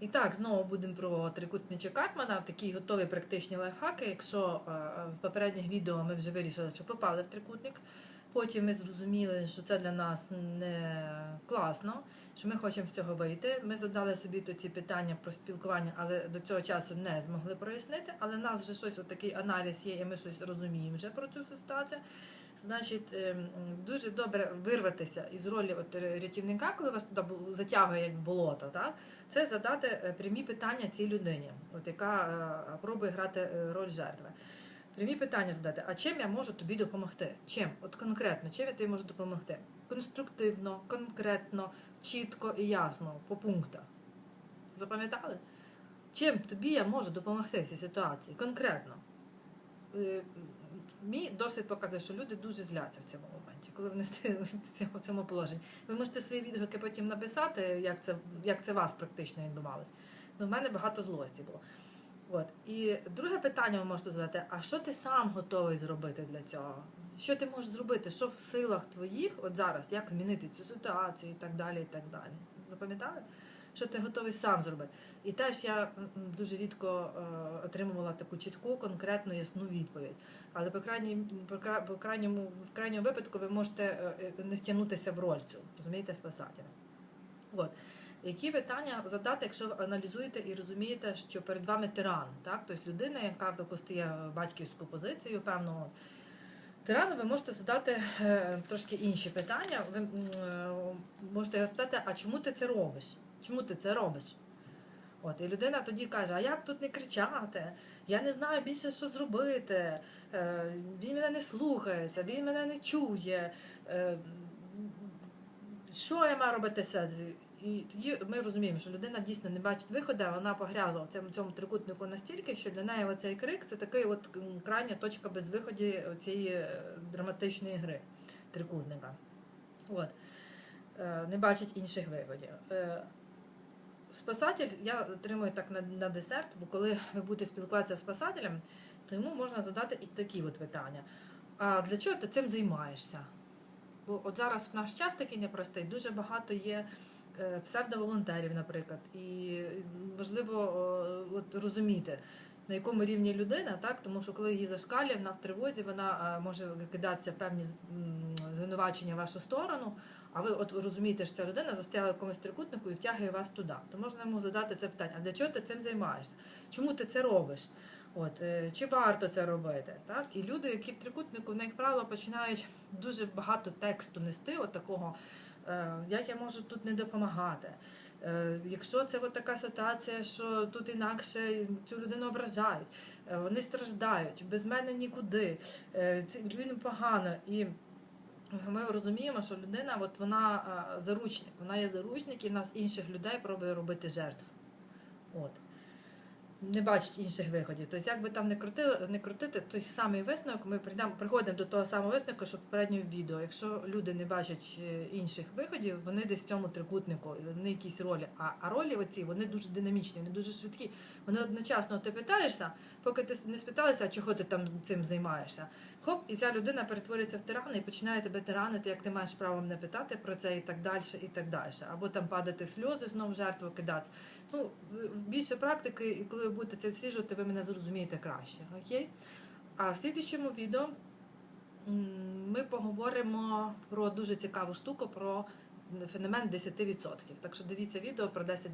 І так, знову будемо про трикутничі Карпмана, такі готові практичні лайфхаки. Якщо е, в попередніх відео ми вже вирішили, що попали в трикутник, потім ми зрозуміли, що це для нас не класно, що ми хочемо з цього вийти. Ми задали собі то ці питання про спілкування, але до цього часу не змогли прояснити. Але в нас вже щось, отакий аналіз є, і ми щось розуміємо вже про цю ситуацію. Значить, ем, дуже добре вирватися із ролі от рятівника, коли вас туди затягує як болото, так? це задати е, прямі питання цій людині, от яка е, пробує грати е, роль жертви. Прямі питання задати: а чим я можу тобі допомогти? Чим? От конкретно, чим я тобі можу допомогти? Конструктивно, конкретно, чітко і ясно, по пунктах. Запам'ятали? Чим тобі я можу допомогти в цій ситуації? Конкретно. Е, Мій досвід показує, що люди дуже зляться в цьому моменті, коли вони в цьому положенні. Ви можете свої відгуки потім написати, як це, як це вас практично відбувалось. Ну, в мене багато злості було. От. І друге питання ви можете задати: а що ти сам готовий зробити для цього? Що ти можеш зробити? Що в силах твоїх от зараз, як змінити цю ситуацію і так далі, і так далі. Запам'ятали? Що ти готовий сам зробити? І теж я дуже рідко е, отримувала таку чітку, конкретну, ясну відповідь. Але по крайній по крайньому в крайньому випадку ви можете е, е, не втягнутися в роль цю, розумієте, спасателя. От. Які питання задати, якщо ви аналізуєте і розумієте, що перед вами тиран, так? Тобто людина, яка в таку стає батьківську позицію, певно, тирану ви можете задати е, трошки інші питання. Ви е, можете його спитати, а чому ти це робиш? Чому ти це робиш? От, і людина тоді каже: А як тут не кричати? Я не знаю більше, що зробити. Е, Він мене не слухається, він мене не чує. Що я маю робити? І тоді ми розуміємо, що людина дійсно не бачить виходу, вона погрязла в цьому, цьому трикутнику настільки, що для неї оцей крик це такий от крайня точка безвиході цієї е, драматичної гри трикутника. От. Е, Не бачить інших виходів. Е, Спасатель я отримую так на, на десерт, бо коли ви будете спілкуватися з спасателем, то йому можна задати і такі от питання. А для чого ти цим займаєшся? Бо от зараз в наш час такий непростий, дуже багато є псевдоволонтерів, наприклад, і важливо е, от, розуміти, на якому рівні людина, так? тому що коли її зашкалює, вона в тривозі, вона е, може кидатися певні звинувачення в вашу сторону, а ви от розумієте, що ця людина застояла в якомусь трикутнику і втягує вас туди. То можна йому задати це питання: а для чого ти цим займаєшся? Чому ти це робиш? От, е, чи варто це робити? Так? І люди, які в трикутнику, як правило, починають дуже багато тексту нести, от такого, е, як я можу тут не допомагати. Е, Якщо це от така ситуація, що тут інакше цю людину ображають, е, вони страждають, без мене нікуди, е, людям погано. І ми розуміємо, що людина, от вона е, заручник, вона є заручник, і в нас інших людей пробує робити жертв. От. Не бачить інших виходів. Тобто, як би там не крутили, не крутити, той самий висновок, ми прийдемо, приходимо до того самого висновку, що в попередньому відео. Якщо люди не бачать е, інших виходів, вони десь в цьому трикутнику, вони якісь ролі. А, а ролі оці вони дуже динамічні, вони дуже швидкі. Вони одночасно ти питаєшся, поки ти не спиталися, чого ти там цим займаєшся. Хоп, і ця людина перетворюється в тирана і починає тебе тиранити, як ти маєш право мене питати про це і так далі, і так далі. Або там падати в сльози, знов в жертву кидатися. Ну, більше практики, і коли ви будете це відсліджувати, ви мене зрозумієте краще. Окей? А в слідчому відео ми поговоримо про дуже цікаву штуку, про феномен 10%. Так що дивіться відео про 10%.